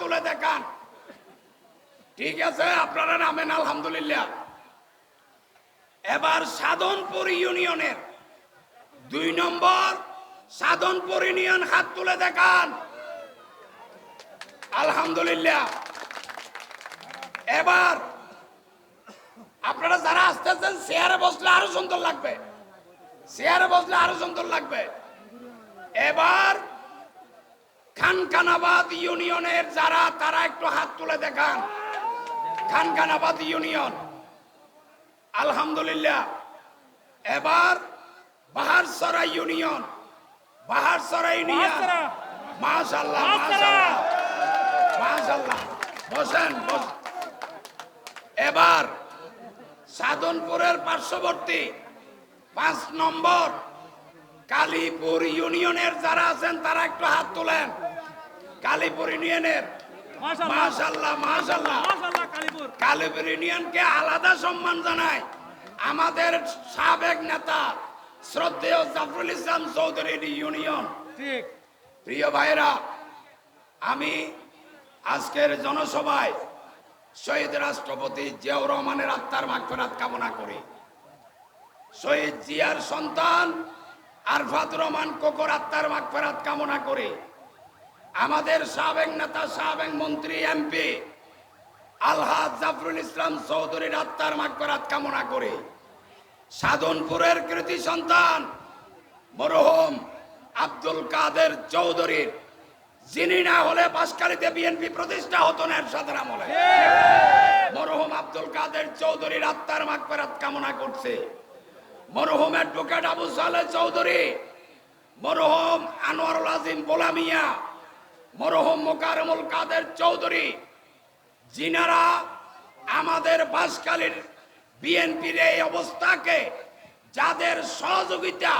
তুলে দেখান। ঠিক আছে, আপনারা নামেন, আলহামদুলিল্লাহ। এবার সাধনপুর ইউনিয়নের দুই নম্বর সাধনপুর ইউনিয়ন হাত তুলে দেখান। আলহামদুলিল্লাহ। এবার আপনারা যারা আসতেছেন, চেয়ারে বসলে আরও সুন্দর লাগবে। চেয়ারে বসলে আরও সুন্দর লাগবে। এবার খানখানাবাদ ইউনিয়নের যারা তারা একটু হাত তুলে দেখান। খানখানাবাদ ইউনিয়ন আলহামদুলিল্লাহ। এবার বাহারসরা ইউনিয়ন বাহারসরা। ইউনিয়ন মাশাল্লাহ মাশাল্লাহ মাশাল্লাহ বসেন বস। এবার সাধনপুরের পার্শ্ববর্তী পাঁচ নম্বর কালীপুর ইউনিয়নের যারা আছেন তারা একটু হাত তোলেন। কালীপুর ইউনিয়নের। মাশাল্লাহ মাশাল্লাহ কালীপুর। ইউনিয়নকে আলাদা সম্মান জানাই। আমাদের সাবেক নেতা শ্রদ্ধেয় জাফরুল ইসলাম চৌধুরীর ইউনিয়ন। ঠিক। প্রিয় ভাইরা আমি আজকের জনসভায় শহীদ রাষ্ট্রপতি জিয়াউর রহমানের আত্মার মাগফিরাত কামনা করি। শহীদ জিয়ার সন্তান আরফাত রহমান কোকর আত্মার মাগফিরাত কামনা করে আমাদের সাবেক নেতা সাবেক মন্ত্রী এমপি আলহাজ জাফরুল ইসলাম চৌধুরীর আত্মার মাগফিরাত কামনা করে। সাধনপুরের কৃতি সন্তান মরহম আব্দুল কাদের চৌধুরীর যিনি না হলে বাসকালীতে বিএনপি প্রতিষ্ঠা হতো না এরশাদের আমলে। মরহুম আব্দুল কাদের চৌধুরীর আত্মার মাগফিরাত কামনা করছে। মরহুম অ্যাডভোকেট আবু সালেহ চৌধুরী, মরহুম আনোয়ারুল আজিম বোলামিয়া মরহুম মোকারমুল কাদের চৌধুরী, যিনারা আমাদের বাসকালীর বিএনপির এই অবস্থাকে, যাদের সহযোগিতা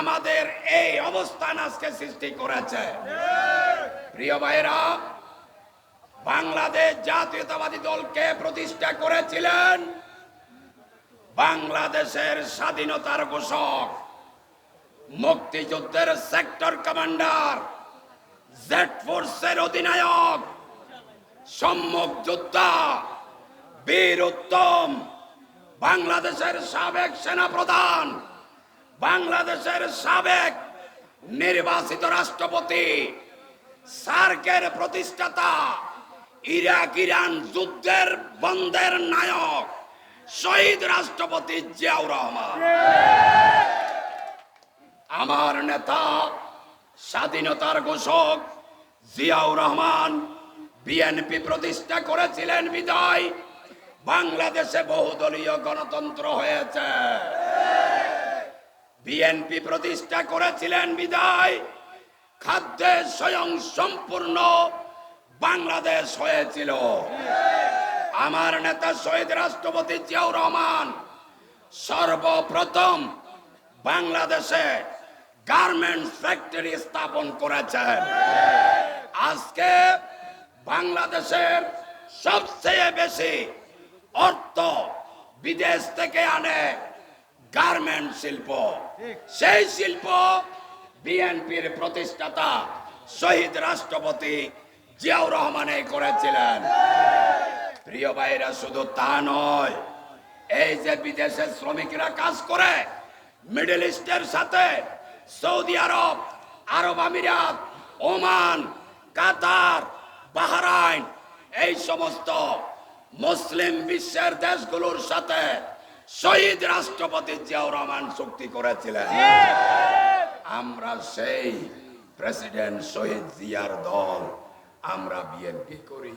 আমাদের এই অবস্থান আজকে সৃষ্টি করেছে। প্রিয় ভাইরা বাংলাদেশ জাতীয়তাবাদী দলকে প্রতিষ্ঠা করেছিলেন বাংলাদেশের স্বাধীনতার ঘোষক, মুক্তিযুদ্ধের সেক্টর কমান্ডার জেড ফোর্সের অধিনায়ক, সম্মুখ যোদ্ধা, বীর উত্তম, বাংলাদেশের সাবেক সেনাপ্রধান, বাংলাদেশের সাবেক নির্বাচিত রাষ্ট্রপতি, সার্কের প্রতিষ্ঠাতা ইরাক ইরান যুদ্ধের বন্ধের নায়ক। শহীদ রাষ্ট্রপতি জিয়াউর রহমান। আমার নেতা, স্বাধীনতার ঘোষক জিয়াউর রহমান, বিএনপি প্রতিষ্ঠা করেছিলেন বিদায়। বাংলাদেশে বহুদলীয় গণতন্ত্র হয়েছে। বিএনপি প্রতিষ্ঠা করেছিলেন বিদায়। খাদ্যে স্বয়ং সম্পূর্ণ বাংলাদেশ হয়েছিল। আমার নেতা শহীদ রাষ্ট্রপতি জিয়াউর রহমান সর্বপ্রথম বাংলাদেশে গার্মেন্টস ফ্যাক্টরি স্থাপন করেছেন। আজকে বাংলাদেশের সবচেয়ে বেশি অর্থ বিদেশ থেকে আনে গার্মেন্ট শিল্প। সেই শিল্প বিএনপির প্রতিষ্ঠাতা শহীদ রাষ্ট্রপতি জিয়াউর রহমানে করেছিলেন। প্রিয় ভাইরা, শুধু তা নয়, এই যে বিদেশের শ্রমিকরা কাজ করে, মিডল ইস্টের সাথে সৌদি আরব আরব আমিরাত, ওমান, কাতার, বাহরাইন, এই সমস্ত মুসলিম বিশ্বের দেশগুলোর সাথে শহীদ রাষ্ট্রপতি জিয়াউর রহমান চুক্তি করেছিলেন। আমরা সেই প্রেসিডেন্ট শহীদ জিয়ার দল, আমরা বিএনপি করি।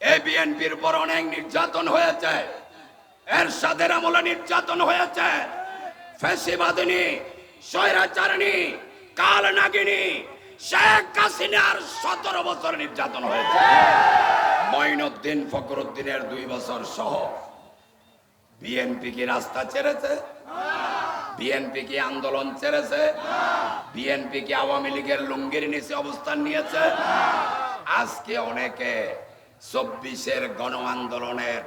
এই বিএনপির উপর অনেক নির্যাতন হয়েছে। এর সাদের আমলে নির্যাতন হয়েছে। ফেসিবাদিনী, স্বৈরাচারণী কাল নাগিনী শেখ হাসিনার সতেরো বছর নির্যাতন হয়েছে। মঈনুদ্দিন ফখরুদ্দিনের দুই বছর সহ বিএনপি কি রাস্তা ছেড়েছে? বিএনপি কি আন্দোলন ছেড়েছে? বিএনপি কি আওয়ামী লীগের লুঙ্গির নিচে অবস্থান নিয়েছে? আজকে অনেকে চব্বিশের গণ আন্দোলনের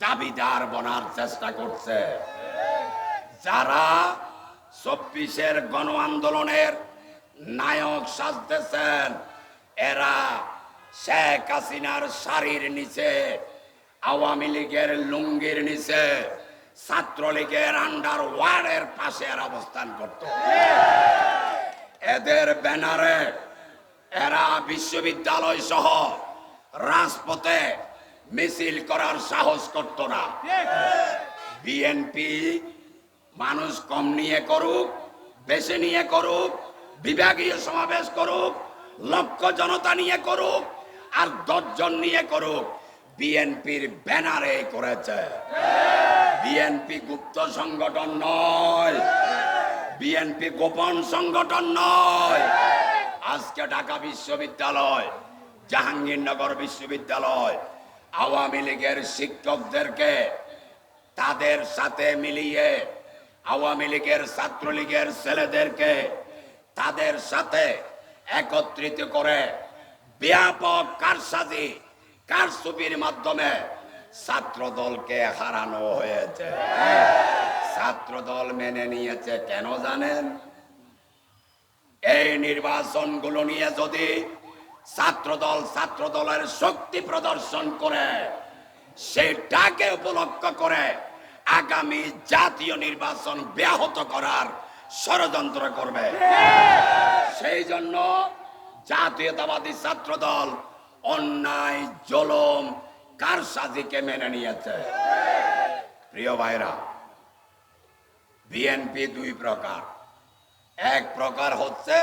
দাবিদার বনার চেষ্টা করছে। যারা চব্বিশের গণ আন্দোলনের নায়ক সাজতেছেন, এরা শেখ হাসিনার শাড়ির নিচে, আওয়ামী লীগের লুঙ্গির নিচে, ছাত্রলীগের আন্ডার ওয়ার্ডের পাশে এরা অবস্থান করত। এদের ব্যানারে এরা বিশ্ববিদ্যালয় সহ রাজপথে মিছিল করার সাহস করত না। বিএনপি মানুষ কম নিয়ে করুক, বেশি নিয়ে করুক, বিভাগীয় সমাবেশ করুক, লক্ষ জনতা নিয়ে করুক, আর দশজন নিয়ে করুক, বিএনপির ব্যানারে করেছে। বিএনপি গুপ্ত সংগঠন নয়, বিএনপি গোপন সংগঠন নয়। আজকে ঢাকা বিশ্ববিদ্যালয়, জাহাঙ্গীরনগর বিশ্ববিদ্যালয়, আওয়ামী লীগের শিক্ষকদেরকে তাদের সাথে মিলিয়ে, আওয়ামী লীগের ছাত্রলীগের ছেলেদেরকে তাদের সাথে একত্রিত করে ব্যাপক কারসাজি কারসুপির মাধ্যমে ছাত্র দলকে হারানো হয়েছে। ছাত্র দল মেনে নিয়েছে কেন জানেন? এই নির্বাচনগুলো নিয়ে যদি ছাত্র দল ছাত্র দলের শক্তি প্রদর্শন করে, সেটাকে উপলক্ষ করে আগামী জাতীয় নির্বাচন ব্যাহত করার ষড়যন্ত্র করবে। সেই জন্য জাতীয়তাবাদী ছাত্র দল অন্যায়, জলম, কারসাজিকে মেনে নিয়েছে। প্রিয় ভাইরা, বিএনপি দুই প্রকার। এক প্রকার হচ্ছে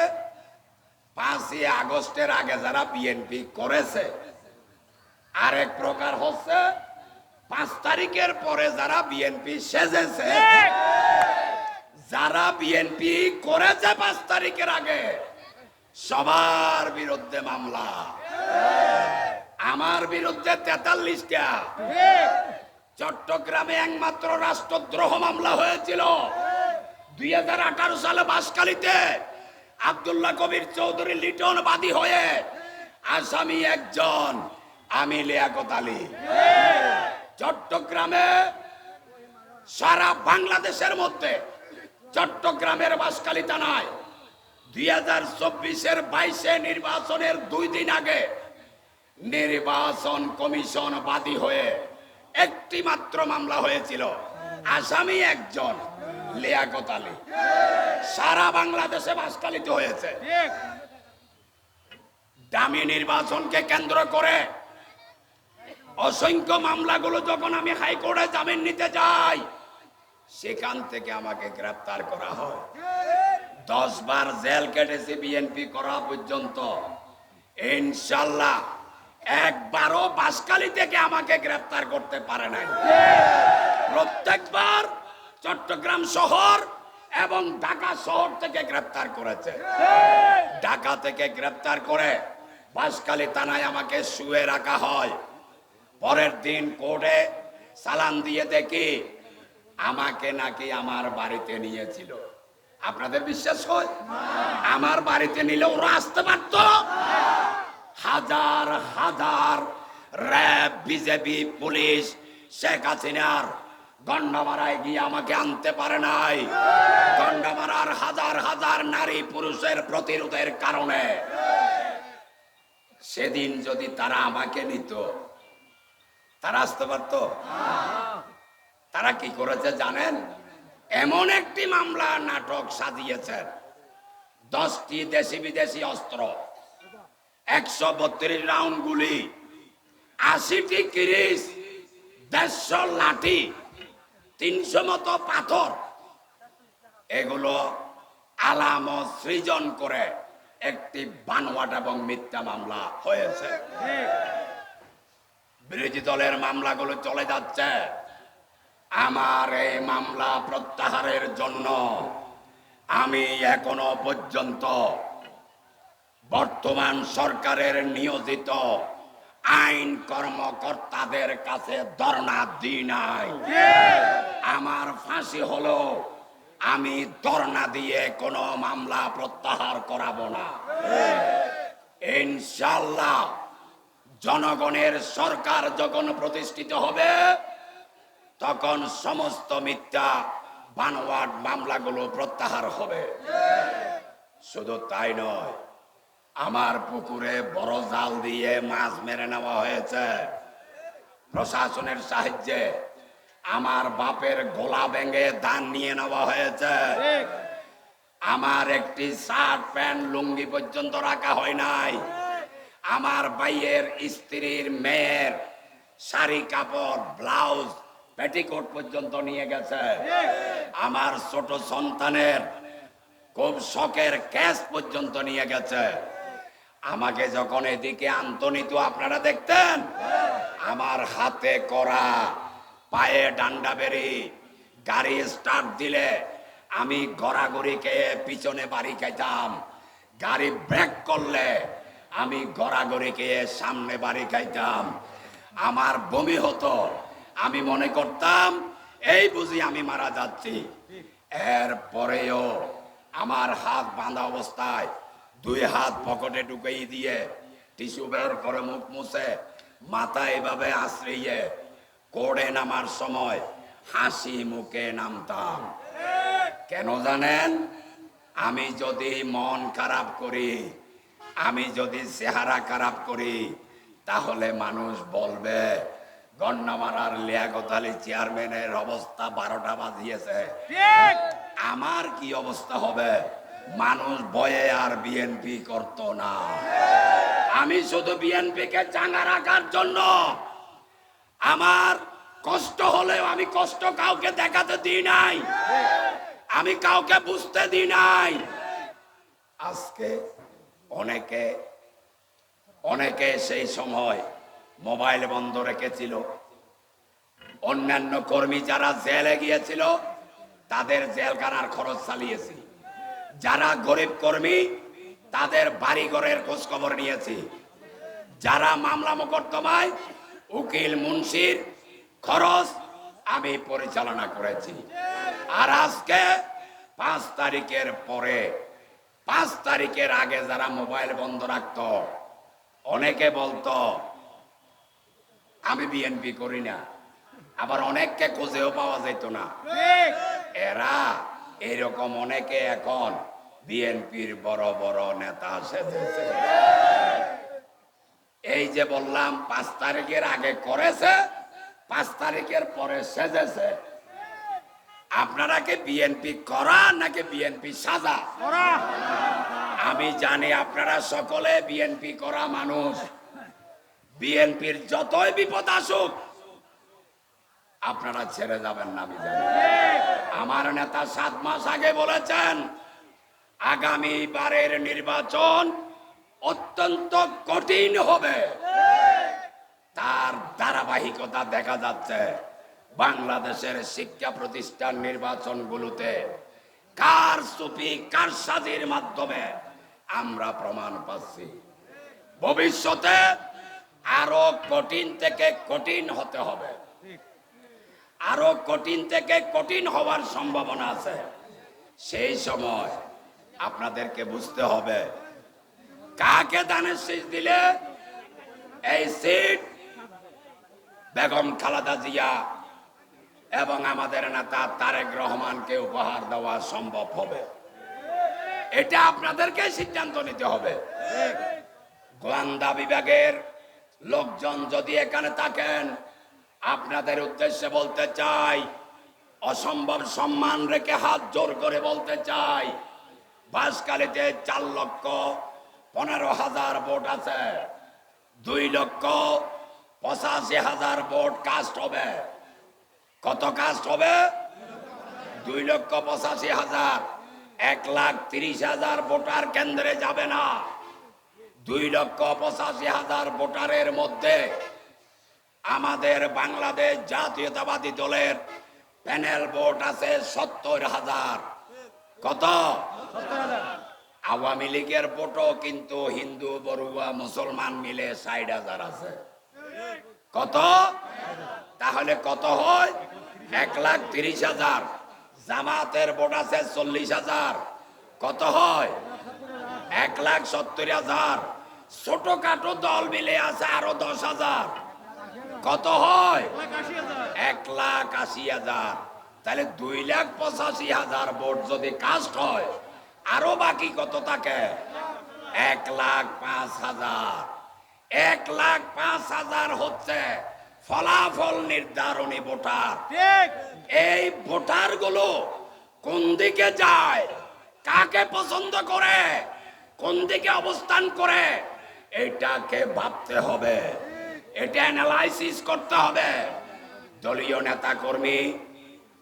পাঁচই আগস্টের আগে যারা বিএনপি করেছে আরেক প্রকার হচ্ছে পাঁচ তারিখের পরে যারা বিএনপি সেজেছে যারা বিএনপি করেছে পাঁচ তারিখের আগে সবার বিরুদ্ধে মামলা। আমার বিরুদ্ধে তেতাল্লিশটা। চট্টগ্রামে একমাত্র রাষ্ট্রদ্রোহ মামলা হয়েছিল। দুই হাজার আঠারো সালে বাসকালীতে আব্দুল্লাহ কবির চৌধুরী লিটন বাদী হয়ে আসামি একজন আমি লিয়াকত আলী। চট্টগ্রামে সারা বাংলাদেশের মধ্যে চট্টগ্রামের বাসকালী থানায় দুই হাজার চব্বিশের বাইশে নির্বাচনের দুই দিন আগে নির্বাচন কমিশন বাদী হয়ে একটি মাত্র মামলা হয়েছিল। আসামি একজন লিয়াকত আলী সারা বাংলাদেশে বাসকালিত হয়েছে। দামি নির্বাচনকে কেন্দ্র করে অসংখ্য মামলাগুলো যখন আমি হাইকোর্টে জামিন নিতে যাই, সেখান থেকে আমাকে গ্রেপ্তার করা হয়। দশ বার জেল কেটেছে বিএনপি করা পর্যন্ত। ইনশাল্লাহ একবারও বাসকালি থেকে আমাকে গ্রেপ্তার করতে পারে নাই। প্রত্যেকবার চট্টগ্রাম শহর এবং ঢাকা শহর থেকে গ্রেপ্তার করেছে। ঢাকা থেকে গ্রেপ্তার করে বাসকালী থানায় আমাকে শুয়ে রাখা হয়। পরের দিন কোর্টে চালান দিয়ে দেখি আমাকে নাকি আমার বাড়িতে নিয়েছিল। আপনাদের বিশ্বাস হয়? আমার বাড়িতে নিলে ওরা আসতে পারত। হাজার হাজার র্যাব, বিজেপি, পুলিশ, শেখ হাসিনার গন্ডামারায় গিয়ে আমাকে আনতে পারে নাই। গন্ডামারার হাজার হাজার নারী পুরুষের প্রতিরোধের কারণে। সেদিন যদি তারা আমাকে নিত, তারা আসতে পারত? তারা কি করেছে জানেন? এমন একটি মামলা নাটক সাজিয়েছেন। দশটি দেশি বিদেশি অস্ত্র, একশো বত্রিশ রাউন্ড গুলি, আশিটি কিরিশ দেড়শো লাঠি তিনশো মতো পাথর। এগুলো আলামত সৃজন করে একটি বানোয়াট এবং মিথ্যা মামলা হয়েছে। বিরোধী দলের মামলাগুলো চলে যাচ্ছে। আমার এই মামলা প্রত্যাহারের জন্য আমি এখনও পর্যন্ত বর্তমান সরকারের নিয়োজিত আইন কর্মকর্তাদের কাছে ধর্ণা দিই নাই। আমার ফাঁসি হলো, আমি ধর্ণা দিয়ে কোনো মামলা প্রত্যাহার করাবো না। ইনশাল্লাহ জনগণের সরকার যখন প্রতিষ্ঠিত হবে, তখন সমস্ত মিথ্যা, বানোয়াট মামলাগুলো প্রত্যাহার হবে। শুধু তাই নয়, আমার পুকুরে বড় জাল দিয়ে মাছ মেরে নেওয়া হয়েছে। প্রশাসনের সাহায্যে আমার বাপের গোলা ভেঙে ধান নিয়ে নেওয়া হয়েছে। আমার একটি শার্ট প্যান্ট লুঙ্গি পর্যন্ত রাখা হয় নাই। আমার ভাইয়ের স্ত্রীর মেয়ের শাড়ি কাপড় ব্লাউজ পেটিকোট পর্যন্ত নিয়ে গেছে। আমার ছোট সন্তানের খুব শখের ক্যাশ পর্যন্ত নিয়ে গেছে। আমাকে যখন এদিকে আন্তনি তো আপনারা দেখতেন? আমার হাতে করা পায়ে ডান্ডা বেরি, গাড়ি স্টার্ট দিলে আমি গড়াগড়ি খেয়ে পিছনে বাড়ি খাইতাম। গাড়ি ব্রেক করলে আমি গড়াগড়ি খেয়ে সামনে বাড়ি খাইতাম। আমার বমি হতো, আমি মনে করতাম, এই বুঝি আমি মারা যাচ্ছি। এর পরেও আমার হাত বাঁধা অবস্থায় দুই হাত পকেটে ঢুকিয়ে দিয়ে টিস্যু বের করে মুখ মুছে মাথা এভাবে আশ্রইয়ে কোড়ে নামার সময় হাসি মুখে নামতাম। কেন জানেন? আমি যদি মন খারাপ করি আমি যদি চেহারা খারাপ করি তাহলে মানুষ বলবে গন্ডামারার লিয়াকত আলী চেয়ারম্যানের অবস্থা বারোটা বাজিয়েছে। আমার কি অবস্থা হবে? মানুষ বয়ে আর বিএনপি করতো না। আমি শুধু বিএনপি কে চাঙ্গা রাখার জন্য আমার কষ্ট হলেও আমি কষ্ট কাউকে দেখাতে দিই নাই। আমি কাউকে বুঝতে দিই নাই। আজকে অনেকে অনেকে সেই সময় মোবাইল বন্ধ রেখেছিল। অন্যান্য কর্মী যারা জেলে গিয়েছিল, তাদের জেলখানার খরচ চালিয়েছি। যারা গরিব কর্মী, তাদের বাড়ি ঘরের খোঁজ খবর নিয়েছি। যারা মামলা মোকদ্দমায় উকিল মুন্সির খরচ আমি পরিচালনা করেছি। আর আজকে পাঁচ তারিখের পরে, পাঁচ তারিখের আগে যারা মোবাইল বন্ধ রাখতো, অনেকে বলতো, আমি বিএনপি করি না। আবার অনেককে খুঁজেও পাওয়া যেত না। এরা এরকম অনেকে এখন বিএনপির বড় বড় নেতা সেজেছে। এই যে বললাম পাঁচ তারিখের আগে করেছে পাঁচ তারিখের পরে সেজেছে। আপনারা কি বিএনপি করা নাকি বিএনপি সাজা? আমি জানি আপনারা সকলে বিএনপি করা মানুষ। বিএনপির যতই বিপদ আসুক আপনারা ছেড়ে যাবেন না আমি জানি আমার নেতা সাত মাস আগে বলেছেন আগামী বারের নির্বাচন অত্যন্ত কঠিন হবে। তার ধারাবাহিকতা দেখা যাচ্ছে। বাংলাদেশের শিক্ষা প্রতিষ্ঠান নির্বাচনগুলোতে কার সুপি কার সাজির মাধ্যমে আমরা প্রমাণ পাচ্ছি। ভবিষ্যতে আরও কঠিন থেকে কঠিন হতে হবে। আরও কঠিন থেকে কঠিন হওয়ার সম্ভাবনা আছে। সেই সময় আপনাদেরকে বুঝতে হবে কাকে দানের শীষ দিলে? এই সিট বেগম খালাদা জিয়া এবং আমাদের নেতা তারেক রহমানকে উপহার দেওয়া সম্ভব হবে। এটা আপনাদেরকে সিদ্ধান্ত নিতে হবে। গোয়েন্দা বিভাগের লোকজন যদি এখানে থাকেন, আপনাদের উদ্দেশ্যে বলতে চাই, অসম্ভব সম্মান রেখে হাত জোর করে বলতে চাই, বাসকালীতে চার লক্ষ পনেরো হাজার ভোট আছে। দুই লক্ষ পঁচাশি হাজার ভোট কাস্ট হবে। কত কাস্ট হবে? দুই লক্ষ পঁচাশি হাজার। এক লাখ তিরিশ হাজার ভোটার কেন্দ্রে যাবে না। দুই লক্ষ পঁচাশি হাজার ভোটারের মধ্যে আমাদের বাংলাদেশ জাতীয়তাবাদী দলের প্যানেল ভোট আছে সত্তর হাজার। কত? আওয়ামী লীগের ভোটও কিন্তু হিন্দু, বড়ুয়া, মুসলমান মিলে ষাট হাজার আছে। কত? তাহলে কত হয়? এক লাখ তিরিশ হাজার। জামাতের ভোট আছে চল্লিশ হাজার। কত হয়? এক লাখ সত্তর হাজার। ছোটখাটো দল মিলে আছে আরও দশ হাজার। কত হয়? এক লাখ আশি হাজার। তাহলে দুই লাখ পঁচাশি হাজার ভোট যদি কাস্ট হয় আরও বাকি কত থাকে? এক লাখ পাঁচ হাজার। এক লাখ পাঁচ হাজার হচ্ছে ফলাফল নির্ধারণী ভোটার। ঠিক। এই ভোটারগুলো কোন দিকে যায় কাকে পছন্দ করে কোন দিকে অবস্থান করে এটাকে ভাবতে হবে। এটা অ্যানালাইসিস করতে হবে। দলীয় নেতা কর্মী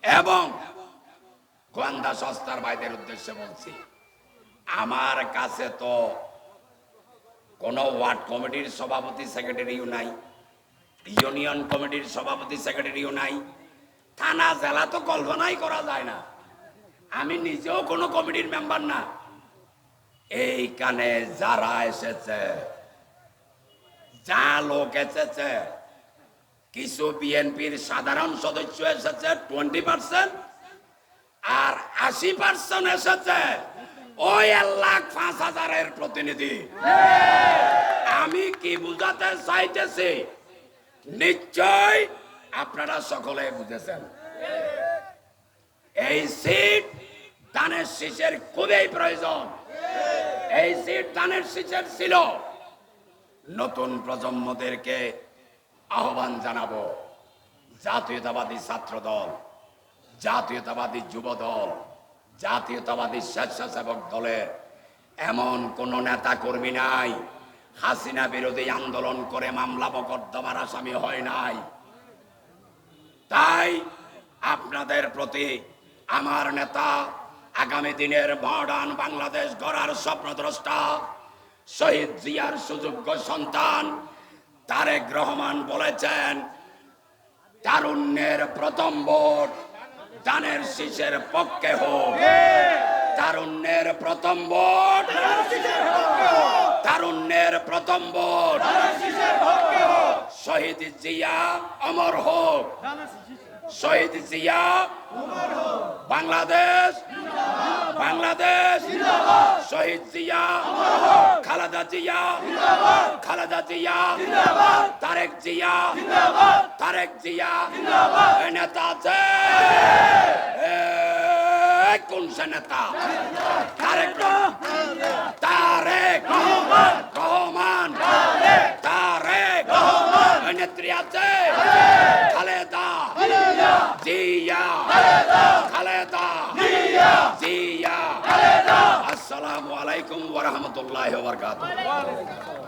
এবং গোয়েন্দা সংস্থার ভাইদের উদ্দেশ্যে বলছি। আমার কাছে তো কোনো ওয়ার্ড কমিটির সভাপতি, সেক্রেটারিও নাই, ইউনিয়ন কমিটির সভাপতি, সেক্রেটারিও নাই, থানা, জেলা তো কল্পনাই করা যায় না। আমি নিজেও কোনো কমিটির মেম্বার না। এইখানে যারা এসেছে, যা লোক এসেছে, কিছু বিএনপির সাধারণ সদস্য এসেছে টোয়েন্টি পার্সেন্ট আর আশি পার্সেন্ট এসেছে। ওই লাখ পাঁচ হাজারের প্রতিনিধি। আমি কি বুঝাতে চাইতেছি? নিশ্চয় আপনারা সকলে বুঝেছেন। এই সিট দানের শীষের খুবই প্রয়োজন। এই সিট দানের শীষের ছিল। নতুন প্রজন্মদেরকে আহ্বান জানাব। জাতীয়তাবাদী ছাত্র দল জাতীয়তাবাদী যুব দল জাতীয়তাবাদী স্বেচ্ছাসেবক দলের এমন কোন নেতা কর্মী নাই। হাসিনা বিরোধী আন্দোলন করে মামলা মকদ্দমার আসামি হয় নাই। তাই আপনাদের প্রতি আমার নেতা আগামী দিনের মডার্ন বাংলাদেশ গড়ার স্বপ্নদ্রষ্টা, শহীদ জিয়ার সুযোগ্য সন্তান তারেক রহমান বলেছেন, তারুণ্যের প্রথম ভোট দানের শীষের পক্ষে হোক। তারুণ্যের প্রথম ভোট। তারুণ্যের প্রথম ভোট। শহীদ জিয়া অমর হোক। শহীদ জিয়া বাংলাদেশ। বাংলাদেশ। শহীদ জিয়া খালেদা জিয়া। খালাদা জিয়া। তারেক জিয়া। তারেক জিয়া। নেতা এ, কোন সে নেতা? তারেক। তারেক রহমান তারেক এ নেত্রী আছে। খালেদা। জিয়া। খালেদা। জিয়া। আসসালামু আলাইকুম ওয়া রাহমাতুল্লাহি ওয়া বারাকাতুহু।